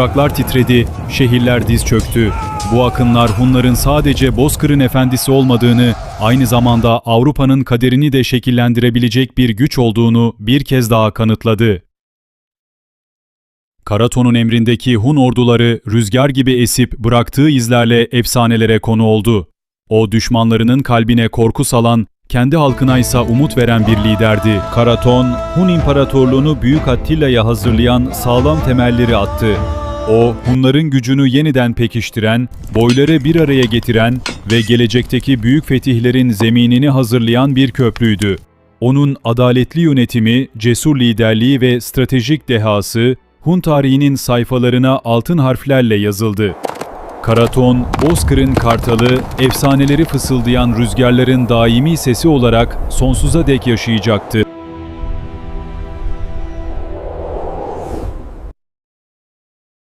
Topraklar titredi, şehirler diz çöktü. Bu akınlar Hunların sadece Bozkır'ın efendisi olmadığını, aynı zamanda Avrupa'nın kaderini de şekillendirebilecek bir güç olduğunu bir kez daha kanıtladı. Karaton'un emrindeki Hun orduları rüzgar gibi esip bıraktığı izlerle efsanelere konu oldu. O düşmanlarının kalbine korku salan, kendi halkına ise umut veren bir liderdi. Karaton, Hun İmparatorluğunu Büyük Attilla'ya hazırlayan sağlam temelleri attı. O, Hunların gücünü yeniden pekiştiren, boyları bir araya getiren ve gelecekteki büyük fetihlerin zeminini hazırlayan bir köprüydü. Onun adaletli yönetimi, cesur liderliği ve stratejik dehası, Hun tarihinin sayfalarına altın harflerle yazıldı. Karaton, Bozkır'ın kartalı, efsaneleri fısıldayan rüzgarların daimi sesi olarak sonsuza dek yaşayacaktı.